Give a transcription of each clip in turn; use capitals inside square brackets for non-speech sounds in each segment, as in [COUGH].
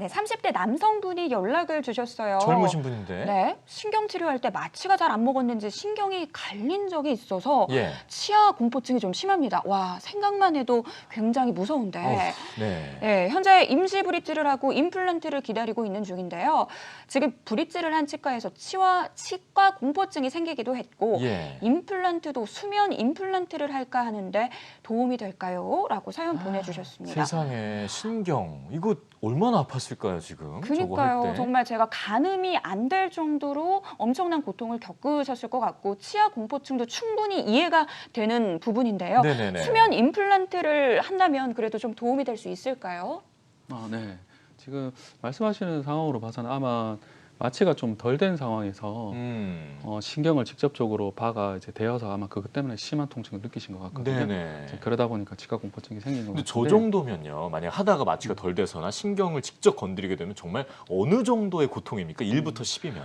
네, 30대 남성분이 연락을 주셨어요. 젊으신 분인데. 네, 신경 치료할 때 마취가 잘 안 먹었는지 신경이 갈린 적이 있어서 예. 치아 공포증이 좀 심합니다. 와, 생각만 해도 굉장히 무서운데. 어우, 네. 네, 현재 임시 브릿지를 하고 임플란트를 기다리고 있는 중인데요. 지금 브릿지를 한 치과에서 치와 치과 공포증이 생기기도 했고 예. 임플란트도 수면 임플란트를 할까 하는데 도움이 될까요? 라고 사연 보내주셨습니다. 아, 세상에 신경 이거 얼마나 아팠 을까요 지금? 그러니까요. 때. 정말 제가 가늠이 안 될 정도로 엄청난 고통을 겪으셨을 것 같고 치아 공포증도 충분히 이해가 되는 부분인데요. 네네네. 수면 임플란트를 한다면 그래도 좀 도움이 될 수 있을까요? 아, 네. 지금 말씀하시는 상황으로 봐서는 아마 마취가 좀 덜 된 상황에서 음. 어, 신경을 직접적으로 박아 이제 대어서 아마 그것 때문에 심한 통증을 느끼신 것 같거든요. 네네. 이제 그러다 보니까 치과 공포증이 생긴 것 근데 같은데. 저 정도면요. 만약 하다가 마취가 덜 돼서나 신경을 직접 건드리게 되면 정말 어느 정도의 고통입니까? 1부터 10이면.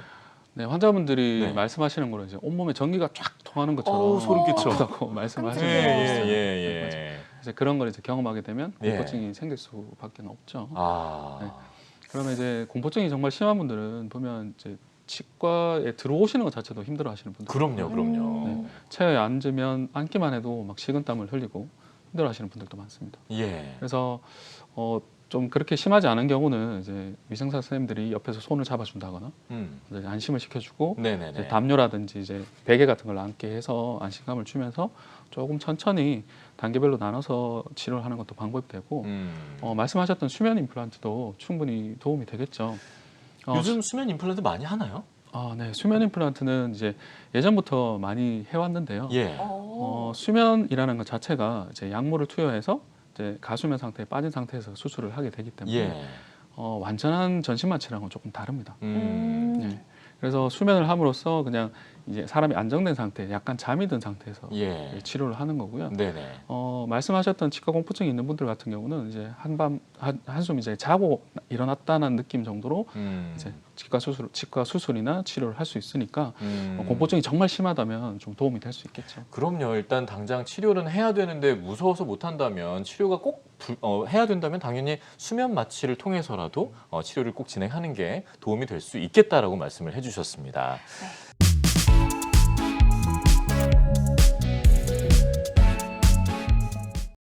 네, 환자분들이 네. 말씀하시는 거로 이제 온몸에 전기가 쫙 통하는 것처럼 소름 끼쳐. 아프다고 [LAUGHS] 예, 말씀하시는 깜짝이야. 거 예, 있어요. 예, 맞아요. 예. 이제 그런 걸 이제 경험하게 되면 예. 공포증이 생길 수밖에 없죠. 아. 네. 그러면 이제 공포증이 정말 심한 분들은 보면 이제 치과에 들어오시는 것 자체도 힘들어하시는 분들. 그럼요, 그럼요. 음. 체어에 앉으면 앉기만 해도 막 식은땀을 흘리고 힘들어하시는 분들도 많습니다. 예. 그래서 어, 좀 그렇게 심하지 않은 경우는 이제 위생사 선생님들이 옆에서 손을 잡아준다거나 음. 이제 안심을 시켜주고 이제. 담요라든지 이제 베개 같은 걸 안게 해서 안심감을 주면서 조금 천천히 단계별로 나눠서 치료를 하는 것도 방법이 되고 음. 어, 말씀하셨던 수면 임플란트도 충분히 도움이 되겠죠. 어, 요즘 수면 임플란트 많이 하나요? 아, 네. 수면 임플란트는 이제 예전부터 많이 해왔는데요. 예. 어, 수면이라는 것 자체가 이제 약물을 투여해서 이제 가수면 상태에 빠진 상태에서 수술을 하게 되기 때문에 예. 어, 완전한 전신 마취랑은 조금 다릅니다. 음. 음. 네. 그래서 수면을 함으로써 그냥 이제 사람이 안정된 상태, 약간 잠이 든 상태에서 예. 치료를 하는 거고요. 네네. 어, 말씀하셨던 치과 공포증이 있는 분들 같은 경우는 이제 한밤 한, 한숨 이제 자고 일어났다는 느낌 정도로 음. 이제 치과 수술, 치과 수술이나 치료를 할 수 있으니까 음. 어, 공포증이 정말 심하다면 좀 도움이 될 수 있겠죠. 그럼요. 일단 당장 치료는 해야 되는데 무서워서 못 한다면 치료가 꼭 불- 어, 해야 된다면 당연히 수면 마취를 통해서라도 어, 치료를 꼭 진행하는 게 도움이 될 수 있겠다라고 말씀을 해주셨습니다. 네.